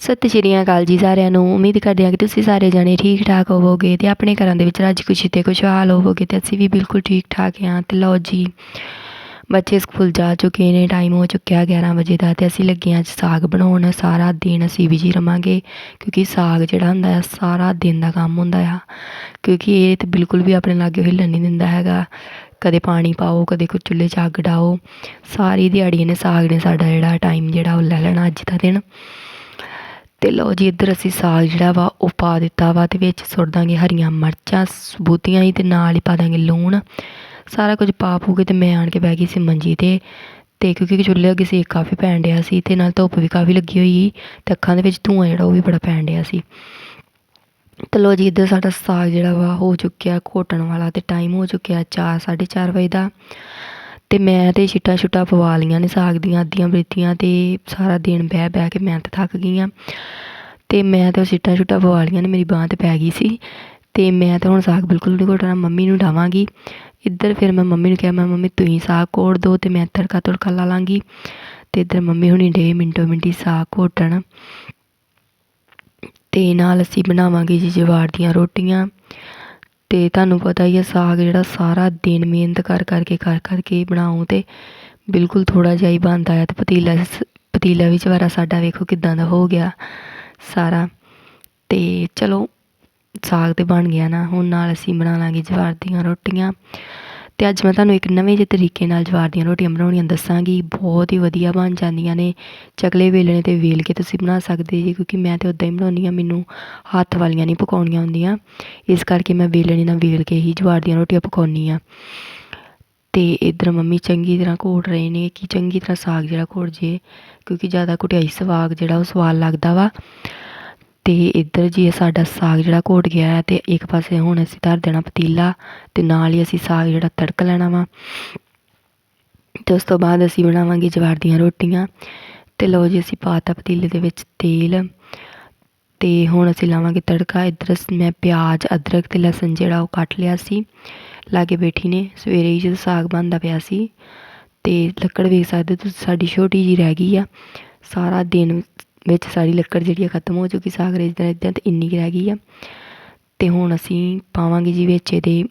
ਸਤਿ ਸ਼੍ਰੀ ਅਕਾਲ ਜੀ ਸਾਰਿਆਂ ਨੂੰ। ਉਮੀਦ ਕਰਦੇ ਹਾਂ ਕਿ ਤੁਸੀਂ ਸਾਰੇ ਜਣੇ ਠੀਕ ਠਾਕ ਹੋਵੋਗੇ ਤੇ ਆਪਣੇ ਘਰਾਂ ਦੇ ਵਿੱਚ ਰੱਜ ਖੁਸ਼ੀ ਤੇ ਖੁਸ਼ਹਾਲ ਹੋਵੋਗੇ ਤੇ ਅਸੀਂ ਵੀ ਬਿਲਕੁਲ ਠੀਕ ਠਾਕ ਹਾਂ। ਤੇ ਲਓ ਜੀ, ਬੱਚੇ ਸਕੂਲ ਜਾ ਚੁੱਕੇ ਨੇ ਟਾਈਮ ਹੋ ਚੁੱਕਿਆ 11 ਵਜੇ ਦਾ ਤੇ ਅਸੀਂ ਲੱਗੇ ਹਾਂ ਅੱਜ ਸਾਗ ਬਣਾਉਣ। ਸਾਰਾ ਦਿਨ ਅਸੀਂ ਬਿਜ਼ੀ ਰਵਾਂਗੇ ਕਿਉਂਕਿ ਸਾਗ ਜਿਹੜਾ ਹੁੰਦਾ ਆ, ਸਾਰਾ ਦਿਨ ਦਾ ਕੰਮ ਹੁੰਦਾ ਆ। ਕਿਉਂਕਿ ਇਹ ਤੇ ਬਿਲਕੁਲ ਵੀ ਆਪਣੇ ਲਾਗੇ ਹਿੱਲਣ ਨਹੀਂ ਦਿੰਦਾ ਹੈਗਾ। ਕਦੇ ਪਾਣੀ ਪਾਓ, ਕਦੇ ਕੋਈ ਚੁੱਲ੍ਹੇ 'ਚ ਅੱਗ ਡਾਓ। ਸਾਰੀ ਦਿਹਾੜੀ ਨੇ ਸਾਗ ਨੇ ਸਾਡਾ ਜਿਹੜਾ ਟਾਈਮ ਜਿਹੜਾ ਉਹ ਲੈ ਲੈਣਾ ਅੱਜ ਦਾ ਦਿਨ। ਤੇ ਲਓ ਜੀ, ਇੱਧਰ ਅਸੀਂ ਸਾਗ ਜਿਹੜਾ ਵਾ ਉਹ ਪਾ ਦਿੱਤਾ ਵਾ ਤੇ ਵਿੱਚ ਸੁੱਟ ਦਾਂਗੇ ਹਰੀਆਂ ਮਿਰਚਾਂ, ਸਬੂਤੀਆਂ ਹੀ ਤੇ ਨਾਲ ਹੀ ਪਾ ਦਾਂਗੇ ਲੂਣ। ਸਾਰਾ ਕੁਝ ਪਾ ਪੂ ਕੇ ਤੇ ਮੈਂ ਆਣ ਕੇ ਬਹਿ ਗਈ ਸੀ ਮੰਜੀ ਤੇ ਤੇ ਕਿਉਂਕਿ ਚੁੱਲ੍ਹੇ ਅੱਗੇ ਸੇਕ ਕਾਫੀ ਪੈਣ ਡਿਆ ਸੀ ਤੇ ਨਾਲ ਧੁੱਪ ਵੀ ਕਾਫੀ ਲੱਗੀ ਹੋਈ ਸੀ, ਤੇ ਅੱਖਾਂ ਦੇ ਵਿੱਚ ਧੂੰਆਂ ਜਿਹੜਾ ਉਹ ਵੀ ਬੜਾ ਪੈਣ ਡਿਆ ਸੀ। ਤੇ ਲਓ ਜੀ, ਇੱਧਰ ਸਾਡਾ ਸਾਗ ਜਿਹੜਾ ਵਾ ਹੋ ਚੁੱਕਿਆ ਘੋਟਣ ਵਾਲਾ ਤੇ ਟਾਈਮ ਹੋ ਚੁੱਕਿਆ 4 4:30 ਵਜੇ ਦਾ। ਅਤੇ ਮੈਂ ਤੇ ਛਿੱਟਾਂ ਛੁੱਟਾਂ ਪਵਾ ਲਈਆਂ ਨੇ ਸਾਗ ਦੀਆਂ, ਅੱਧੀਆਂ ਬਰੀਤੀਆਂ ਅਤੇ ਸਾਰਾ ਦਿਨ ਬਹਿ ਬਹਿ ਕੇ ਮੈਂ ਤਾਂ ਥੱਕ ਗਈ ਹਾਂ ਤੇ ਮੈਂ ਤਾਂ ਛਿੱਟਾਂ ਛੁੱਟਾਂ ਪਵਾ ਲਈਆਂ ਨੇ, ਮੇਰੀ ਬਾਂਹ ਤੇ ਪੈ ਗਈ ਸੀ। ਅਤੇ ਮੈਂ ਤਾਂ ਹੁਣ ਸਾਗ ਬਿਲਕੁਲ ਨਹੀਂ ਘੋਟਣਾ, ਮੰਮੀ ਨੂੰ ਡਾਵਾਂਗੀ। ਇੱਧਰ ਫਿਰ ਮੈਂ ਮੰਮੀ ਨੂੰ ਕਿਹਾ, ਮੈਂ ਮੰਮੀ ਤੁਸੀਂ ਸਾਗ ਘੋਟ ਦਿਓ ਅਤੇ ਮੈਂ ਤੜਕਾ ਤੁੜਕਾ ਲਾ ਲਾਂਗੀ। ਅਤੇ ਇੱਧਰ ਮੰਮੀ ਹੁਣੀ ਡੇ ਮਿੰਟੋ ਮਿੰਟੀ ਸਾਗ ਘੋਟਣ। ਅਤੇ ਨਾਲ ਅਸੀਂ ਬਣਾਵਾਂਗੇ ਜੀ ਜਵਾਰ ਦੀਆਂ ਰੋਟੀਆਂ। ਅਤੇ ਤੁਹਾਨੂੰ ਪਤਾ ਹੀ ਹੈ ਸਾਗ ਜਿਹੜਾ ਸਾਰਾ ਦਿਨ ਮਿਹਨਤ ਕਰ, ਕਰਕੇ ਕਰ, ਕਰਕੇ ਬਣਾਉ ਅਤੇ ਬਿਲਕੁਲ ਥੋੜ੍ਹਾ ਜਿਹਾ ਹੀ ਬਣਦਾ ਆ ਅਤੇ ਪਤੀਲਾ ਸ- ਪਤੀਲਾ ਵੀ ਚਵਾਰਾ ਸਾਡਾ ਵੇਖੋ ਕਿੱਦਾਂ ਦਾ ਹੋ ਗਿਆ ਸਾਰਾ। ਅਤੇ ਚਲੋ, ਸਾਗ ਤਾਂ ਬਣ ਗਿਆ ਨਾ, ਹੁਣ ਨਾਲ ਅਸੀਂ ਬਣਾ ਲਾਂਗੇ ਜਵਾਰ ਦੀਆਂ ਰੋਟੀਆਂ। ਤੇ ਅੱਜ ਮੈਂ ਤੁਹਾਨੂੰ ਇੱਕ ਨਵੇਂ ਜਿਹੇ ਤਰੀਕੇ ਨਾਲ ਜਵਾਰ ਦੀਆਂ ਰੋਟੀਆਂ ਬਣਾਉਣੀਆਂ ਦੱਸਾਂਗੀ। ਬਹੁਤ ਹੀ ਵਧੀਆ ਬਣ ਜਾਂਦੀਆਂ ਨੇ। ਚਕਲੇ ਵੇਲਣੇ ਤੇ ਵੇਲ ਕੇ ਤੁਸੀਂ ਬਣਾ ਸਕਦੇ ਜੀ, ਕਿਉਂਕਿ ਮੈਂ ਤੇ ਉਦਾਂ ਹੀ ਬਣਾਉਂਦੀ ਆ ਮੈਨੂੰ ਹੱਥ ਵਾਲੀਆਂ ਨਹੀਂ ਪਕਾਉਣੀਆਂ ਹੁੰਦੀਆਂ। ਇਸ ਕਰਕੇ ਮੈਂ ਵੇਲਣੇ ਨਾਲ ਵੇਲ ਕੇ ਹੀ ਜਵਾਰ ਦੀਆਂ ਰੋਟੀਆਂ ਪਕਾਉਣੀ ਆ ਤੇ ਇਧਰ ਮੰਮੀ ਚੰਗੀ ਤਰ੍ਹਾਂ ਘੋਟ ਰਹੇ ਨੇ ਕਿ ਚੰਗੀ ਤਰ੍ਹਾਂ ਸਾਗ ਜਿਹੜਾ ਘੋਟ ਜੇ, ਕਿਉਂਕਿ ਜ਼ਿਆਦਾ ਘੁਟਿਆਈ ਸਾਗ ਜਿਹੜਾ ਉਹ ਸਵਾਦ ਲੱਗਦਾ ਵਾ। ਤੇ ਇੱਧਰ ਜੀ ਸਾਡਾ ਸਾਗ ਜਿਹੜਾ ਘੋਟ ਗਿਆ ਹੈ ਤੇ ਇੱਕ ਪਾਸੇ ਹੁਣ ਅਸੀਂ ਧਰ ਦੇਣਾ ਪਤੀਲਾ ਤੇ ਨਾਲ ਹੀ ਅਸੀਂ ਸਾਗ ਜਿਹੜਾ ਤੜਕ ਲੈਣਾ ਵਾ। ਤੇ ਉਸ ਤੋਂ ਬਾਅਦ ਅਸੀਂ ਬਣਾਵਾਂਗੇ ਜਵਾਰ ਦੀਆਂ ਰੋਟੀਆਂ ਤੇ ਲਓ ਜੀ ਅਸੀਂ ਪਾਤਾ ਪਤੀਲੇ ਦੇ ਵਿੱਚ ਤੇਲ ਤੇ ਹੁਣ ਅਸੀਂ ਲਾਵਾਂਗੇ ਤੜਕਾ। ਇੱਧਰ ਮੈਂ ਪਿਆਜ਼, ਅਦਰਕ ਤੇ ਲਸਣ ਜਿਹੜਾ ਉਹ ਕੱਟ ਲਿਆ ਸੀ। ਲਾਗੇ ਬੈਠੀ ਨੇ। ਸਵੇਰੇ ਹੀ ਜਦੋਂ ਸਾਗ ਬਣਦਾ ਪਿਆ ਸੀ ਤੇ ਲੱਕੜ ਵੇਖ ਸਕਦੇ ਹੋ ਤੁਸੀਂ, ਸਾਡੀ ਛੋਟੀ ਜੀ ਰਹਿ ਗਈ ਆ। ਸਾਰਾ ਦਿਨ ਵਿੱਚ ਸਾਰੀ ਲੱਕੜ ਜਿਹੜੀ ਆ ਖਤਮ ਹੋ ਚੁੱਕੀ, ਸਾਗ ਰੇਜਦਾ ਇਦਾਂ ਤੇ ਇੰਨੀ ਕੁ ਰਹਿ ਗਈ ਆ। ਤੇ ਹੁਣ ਅਸੀਂ ਪਾਵਾਂਗੇ ਜੀ ਵਿੱਚ ਇਹਦੇ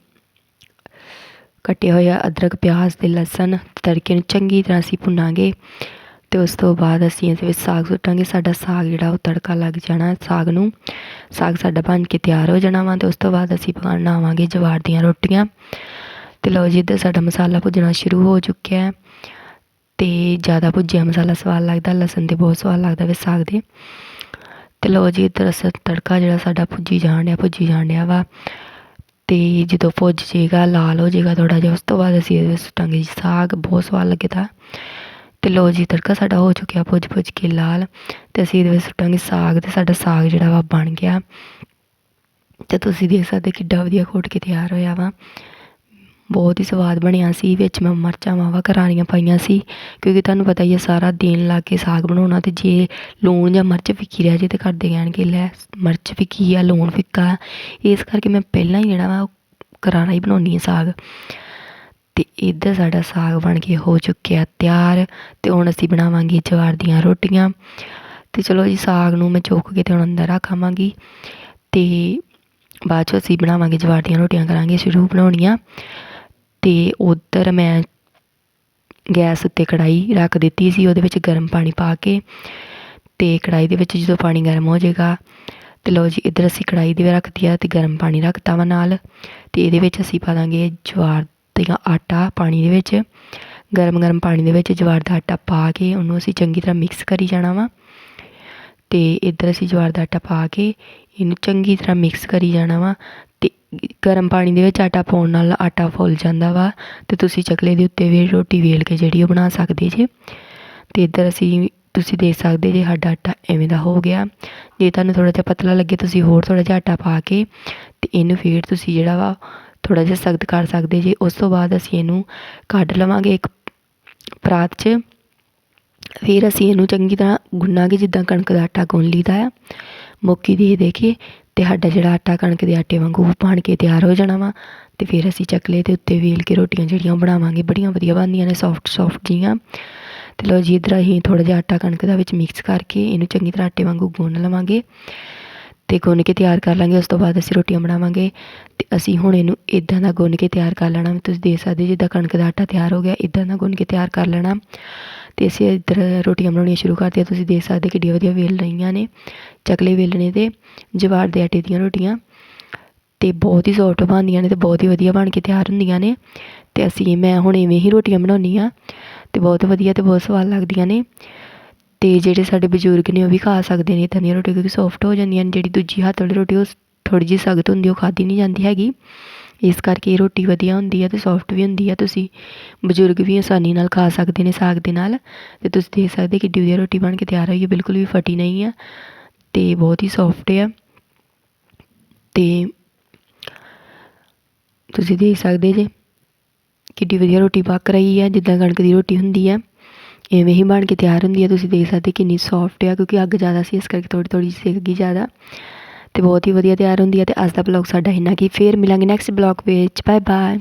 ਕੱਟੇ ਹੋਇਆ ਅਦਰਕ, ਪਿਆਜ਼ ਤੇ ਲਸਣ, ਤੜਕੇ ਨੂੰ ਚੰਗੀ ਤਰ੍ਹਾਂ ਅਸੀਂ ਭੁੰਨਾਂਗੇ। ਤੇ ਉਸ ਤੋਂ ਬਾਅਦ ਅਸੀਂ ਇਹਦੇ ਵਿੱਚ ਸਾਗ ਸੁੱਟਾਂਗੇ। ਸਾਡਾ ਸਾਗ ਜਿਹੜਾ ਉਹ ਤੜਕਾ ਲੱਗ ਜਾਣਾ ਸਾਗ ਨੂੰ। ਸਾਗ ਸਾਡਾ ਬਣ ਕੇ ਤਿਆਰ ਹੋ ਜਾਣਾ ਵਾ ਤੇ ਉਸ ਤੋਂ ਬਾਅਦ ਅਸੀਂ ਬਣਾਵਾਂਗੇ ਜਵਾਰ ਦੀਆਂ ਰੋਟੀਆਂ। ਤੇ ਲਓ ਜੀ, ਇੱਧਰ ਸਾਡਾ ਮਸਾਲਾ ਭੁੱਜਣਾ ਸ਼ੁਰੂ ਹੋ ਚੁੱਕਿਆ। ਹੈ ਅਤੇ ਜ਼ਿਆਦਾ ਭੁੱਜਿਆ ਮਸਾਲਾ ਸਵਾਦ ਲੱਗਦਾ, ਲਸਣ ਤੇ ਬਹੁਤ ਸਵਾਦ ਲੱਗਦਾ ਵਿੱਚ ਸਾਗ ਦੇ। ਅਤੇ ਲਓ ਜੀ ਇੱਧਰ ਅਸਾਂ ਤੜਕਾ ਜਿਹੜਾ ਸਾਡਾ ਭੁੱਜੀ ਜਾਣ ਡਿਆ, ਭੁੱਜੀ ਜਾਣ ਡਿਆ ਵਾ। ਤੇ ਜਦੋਂ ਭੁੱਜ ਜੇਗਾ, ਲਾਲ ਹੋ ਜਾਏਗਾ ਥੋੜਾ ਜਿਹਾ, ਉਸ ਤੋਂ ਬਾਅਦ ਅਸੀਂ ਇਹਦੇ ਵਿੱਚ ਸੁੱਟਾਂਗੇ ਜੀ ਸਾਗ, ਬਹੁਤ ਸਵਾਦ ਲੱਗੇਦਾ ਤੇ ਲਓ ਜੀ ਤੜਕਾ ਸਾਡਾ ਹੋ ਚੁੱਕਿਆ ਭੁੱਜ ਭੁੱਜ ਕੇ ਲਾਲ। ਤੇ ਅਸੀਂ ਇਹਦੇ ਵਿੱਚ ਸੁੱਟਾਂਗੇ ਸਾਗ ਤੇ ਸਾਡਾ ਸਾਗ ਜਿਹੜਾ ਵਾ ਬਣ ਗਿਆ। ਤੇ ਤੁਸੀਂ ਦੇਖ ਸਕਦੇ ਕਿੱਡਾ ਵਧੀਆ ਘੋਟ ਕੇ ਤਿਆਰ ਹੋਇਆ ਵਾ। ਬਹੁਤ ਹੀ ਸਵਾਦ ਬਣਿਆ ਸੀ, ਵਿੱਚ ਮੈਂ ਮਿਰਚਾਂ ਵਾਵਾ ਕਰਾਰੀਆਂ ਪਾਈਆਂ ਸੀ, ਕਿਉਂਕਿ ਤੁਹਾਨੂੰ ਪਤਾ ਹੀ ਹੈ ਸਾਰਾ ਦਿਨ ਲਾ ਕੇ ਸਾਗ ਬਣਾਉਣਾ ਤੇ ਜੇ ਲੂਣ ਜਾਂ ਮਿਰਚ ਫਿੱਕੀ ਰਹਿ ਜੇ ਤੇ ਕਰਦੇ ਕਹਿਣਗੇ, ਲੈ ਮਿਰਚ ਫਿੱਕੀ ਆ, ਲੂਣ ਫਿੱਕਾ ਇਸ ਕਰਕੇ ਮੈਂ ਪਹਿਲਾਂ ਹੀ ਜਿਹੜਾ ਵਾ ਉਹ ਕਰਾਰਾ ਹੀ ਬਣਾਉਣੀ ਹੈ ਸਾਗ। ਤੇ ਇੱਧਰ ਸਾਡਾ ਸਾਗ ਬਣ ਕੇ ਹੋ ਚੁੱਕਿਆ ਤਿਆਰ ਤੇ ਹੁਣ ਅਸੀਂ ਬਣਾਵਾਂਗੇ ਜਵਾਰ ਦੀਆਂ ਰੋਟੀਆਂ। ਤੇ ਚਲੋ ਜੀ, ਸਾਗ ਨੂੰ ਮੈਂ ਚੁੱਕ ਕੇ ਤੇ ਹੁਣ ਅੰਦਰ ਰੱਖਾਵਾਂਗੀ ਤੇ ਬਾਅਦ 'ਚੋਂ ਅਸੀਂ ਬਣਾਵਾਂਗੇ ਜਵਾਰ ਦੀਆਂ ਰੋਟੀਆਂ ਕਰਾਂਗੇ ਸ਼ੁਰੂ ਬਣਾਉਣੀਆਂ। ਤੇ ਉੱਧਰ ਮੈਂ ਗੈਸ ਉੱਤੇ ਕੜਾਹੀ ਰੱਖ ਦਿੱਤੀ ਸੀ, ਉਹਦੇ ਵਿੱਚ ਗਰਮ ਪਾਣੀ ਪਾ ਕੇ ਅਤੇ ਕੜਾਹੀ ਦੇ ਵਿੱਚ ਜਦੋਂ ਪਾਣੀ ਗਰਮ ਹੋ ਜਾਏਗਾ, ਤੇ ਲਓ ਜੀ ਇੱਧਰ ਅਸੀਂ ਕੜਾਹੀ ਦੇ ਵਿੱਚ ਰੱਖਤੀ ਆ ਅਤੇ ਗਰਮ ਪਾਣੀ ਰੱਖਤਾ ਵਾ ਨਾਲ ਅਤੇ ਇਹਦੇ ਵਿੱਚ ਅਸੀਂ ਪਾ ਦਾਂਗੇ ਜਵਾਰ ਦਾ ਆਟਾ ਪਾਣੀ ਦੇ ਵਿੱਚ, ਗਰਮ ਗਰਮ ਪਾਣੀ ਦੇ ਵਿੱਚ ਜਵਾਰ ਦਾ ਆਟਾ ਪਾ ਕੇ ਉਹਨੂੰ ਅਸੀਂ ਚੰਗੀ ਤਰ੍ਹਾਂ ਮਿਕਸ ਕਰੀ ਜਾਣਾ ਵਾ ਅਤੇ ਇੱਧਰ ਅਸੀਂ ਜਵਾਰ ਦਾ ਆਟਾ ਪਾ ਕੇ ਇਹਨੂੰ ਚੰਗੀ ਤਰ੍ਹਾਂ ਮਿਕਸ ਕਰੀ ਜਾਣਾ ਵਾ ਗਰਮ ਪਾਣੀ ਦੇ ਵਿੱਚ ਆਟਾ ਪਾਉਣ ਨਾਲ ਆਟਾ ਫੁੱਲ ਜਾਂਦਾ ਵਾ ਅਤੇ ਤੁਸੀਂ ਚਕਲੇ ਦੇ ਉੱਤੇ ਵੀ ਰੋਟੀ ਵੇਲ ਕੇ ਜਿਹੜੀ ਉਹ ਬਣਾ ਸਕਦੇ ਜੇ। ਅਤੇ ਇੱਧਰ ਅਸੀਂ ਤੁਸੀਂ ਦੇਖ ਸਕਦੇ ਜੇ ਸਾਡਾ ਆਟਾ ਐਵੇਂ ਦਾ ਹੋ ਗਿਆ। ਜੇ ਤੁਹਾਨੂੰ ਥੋੜ੍ਹਾ ਜਿਹਾ ਪਤਲਾ ਲੱਗੇ ਤੁਸੀਂ ਹੋਰ ਥੋੜ੍ਹਾ ਜਿਹਾ ਆਟਾ ਪਾ ਕੇ ਅਤੇ ਇਹਨੂੰ ਫਿਰ ਤੁਸੀਂ ਜਿਹੜਾ ਵਾ ਥੋੜ੍ਹਾ ਜਿਹਾ ਸਖਤ ਕਰ ਸਕਦੇ ਜੇ। ਉਸ ਤੋਂ ਬਾਅਦ ਅਸੀਂ ਇਹਨੂੰ ਕੱਢ ਲਵਾਂਗੇ ਇੱਕ ਪਰਾਤ 'ਚ। ਫਿਰ ਅਸੀਂ ਇਹਨੂੰ ਚੰਗੀ ਤਰ੍ਹਾਂ ਗੁੰਨਾਂਗੇ ਜਿੱਦਾਂ ਕਣਕ ਦਾ ਆਟਾ ਗੁੰਨ ਲਈਦਾ ਆ। ਮੋਕੀ ਦੇ ਦੇ ਕੇ ਅਤੇ ਸਾਡਾ ਜਿਹੜਾ ਆਟਾ ਕਣਕ ਦੇ ਆਟੇ ਵਾਂਗੂ ਬਣ ਕੇ ਤਿਆਰ ਹੋ ਜਾਣਾ ਵਾ ਅਤੇ ਫਿਰ ਅਸੀਂ ਚਕਲੇ ਦੇ ਉੱਤੇ ਵੇਲ ਕੇ ਰੋਟੀਆਂ ਜਿਹੜੀਆਂ ਉਹ ਬਣਾਵਾਂਗੇ। ਬੜੀਆਂ ਵਧੀਆ ਬਣਦੀਆਂ ਨੇ ਸੌਫਟ ਸੌਫਟ ਜਿਹੀਆਂ ਅਤੇ ਲਓ ਜੀ, ਇੱਧਰ ਅਸੀਂ ਥੋੜ੍ਹਾ ਜਿਹਾ ਆਟਾ ਕਣਕ ਦਾ ਵਿੱਚ ਮਿਕਸ ਕਰਕੇ ਇਹਨੂੰ ਚੰਗੀ ਤਰ੍ਹਾਂ ਆਟੇ ਵਾਂਗੂ ਗੁੰਨ ਲਵਾਂਗੇ ਅਤੇ ਗੁੰਨ ਕੇ ਤਿਆਰ ਕਰ ਲਾਂਗੇ। ਉਸ ਤੋਂ ਬਾਅਦ ਅਸੀਂ ਰੋਟੀਆਂ ਬਣਾਵਾਂਗੇ ਅਤੇ ਅਸੀਂ ਹੁਣ ਇਹਨੂੰ ਇਦਾਂ ਦਾ ਗੁੰਨ ਕੇ ਤਿਆਰ ਕਰ ਲੈਣਾ। ਤੁਸੀਂ ਦੇਖ ਸਕਦੇ ਜਿੱਦਾਂ ਕਣਕ ਦਾ ਆਟਾ ਤਿਆਰ ਹੋ ਗਿਆ ਇਦਾਂ ਦਾ ਗੁੰਨ ਕੇ ਤਿਆਰ ਕਰ ਲੈਣਾ। ਤੇ ਅਸੀਂ ਇੱਧਰ ਰੋਟੀਆਂ ਬਣਾਉਣੀਆਂ ਸ਼ੁਰੂ ਕਰਤੀਆਂ। ਤੁਸੀਂ ਦੇਖ ਸਕਦੇ ਕਿੱਡੀਆਂ ਵਧੀਆ ਵੇਲ ਰਹੀਆਂ ਨੇ, ਚਕਲੇ ਵੇਲਣੇ ਤੇ ਜਵਾਰ ਦੇ ਆਟੇ ਦੀਆਂ ਰੋਟੀਆਂ। ਤੇ ਬਹੁਤ ਹੀ ਸੌਫਟ ਬਣਦੀਆਂ ਨੇ ਤੇ ਬਹੁਤ ਹੀ ਵਧੀਆ ਬਣ ਕੇ ਤਿਆਰ ਹੁੰਦੀਆਂ ਨੇ। ਤੇ ਅਸੀਂ, ਮੈਂ ਹੁਣ ਇਵੇਂ ਹੀ ਰੋਟੀਆਂ ਬਣਾਉਂਦੀ ਹਾਂ ਤੇ ਬਹੁਤ ਵਧੀਆ ਤੇ ਬਹੁਤ ਸਵਾਦ ਲੱਗਦੀਆਂ ਨੇ। ਤੇ ਜਿਹੜੇ ਸਾਡੇ ਬਜ਼ੁਰਗ ਨੇ ਉਹ ਵੀ ਖਾ ਸਕਦੇ ਨੇ, ਇੱਦਾਂ ਦੀਆਂ ਰੋਟੀਆਂ ਕਿਉਂਕਿ ਸੌਫਟ ਹੋ ਜਾਂਦੀਆਂ ਨੇ। ਜਿਹੜੀ ਦੂਜੀ ਹੱਥ ਵਾਲੀ ਰੋਟੀ, ਉਹ ਥੋੜ੍ਹੀ ਜਿਹੀ ਸਖਤ ਹੁੰਦੀ, ਉਹ ਖਾਧੀ ਨਹੀਂ ਜਾਂਦੀ ਹੈਗੀ। ਇਸ ਕਰਕੇ ਇਹ ਰੋਟੀ ਵਧੀਆ ਹੁੰਦੀ ਹੈ ਅਤੇ ਸੋਫਟ ਵੀ ਹੁੰਦੀ ਹੈ ਤੁਸੀਂ ਬਜ਼ੁਰਗ ਵੀ ਆਸਾਨੀ ਨਾਲ ਖਾ ਸਕਦੇ ਨੇ ਸਾਗ ਦੇ ਨਾਲ ਅਤੇ ਤੁਸੀਂ ਦੇਖ ਸਕਦੇ ਕਿੱਡੀ ਵਧੀਆ ਰੋਟੀ ਬਣ ਕੇ ਤਿਆਰ ਹੋਈ ਹੈ ਬਿਲਕੁਲ ਵੀ ਫਟੀ ਨਹੀਂ ਹੈ ਅਤੇ ਬਹੁਤ ਹੀ ਸੌਫਟ ਆ। ਅਤੇ ਤੁਸੀਂ ਦੇਖ ਸਕਦੇ ਜੇ ਕਿੱਡੀ ਵਧੀਆ ਰੋਟੀ ਪੱਕ ਰਹੀ ਹੈ ਜਿੱਦਾਂ ਕਣਕ ਦੀ ਰੋਟੀ ਹੁੰਦੀ ਹੈ ਐਵੇਂ ਹੀ ਬਣ ਕੇ ਤਿਆਰ ਹੁੰਦੀ ਹੈ ਤੁਸੀਂ ਦੇਖ ਸਕਦੇ ਕਿੰਨੀ ਸੌਫਟ ਆ, ਕਿਉਂਕਿ ਅੱਗ ਜ਼ਿਆਦਾ ਸੀ, ਇਸ ਕਰਕੇ ਥੋੜ੍ਹੀ ਥੋੜ੍ਹੀ ਸਿੱਕ ਗਈ ਜ਼ਿਆਦਾ। ਤੇ ਬਹੁਤ ਹੀ ਵਧੀਆ ਤਿਆਰ ਹੁੰਦੀ ਹੈ ਤੇ ਅੱਜ ਦਾ ਬਲੌਗ ਸਾਡਾ ਇੰਨਾ ਕੀ। ਫੇਰ ਮਿਲਾਂਗੇ ਨੈਕਸਟ ਬਲੌਗ ਵਿੱਚ। Bye bye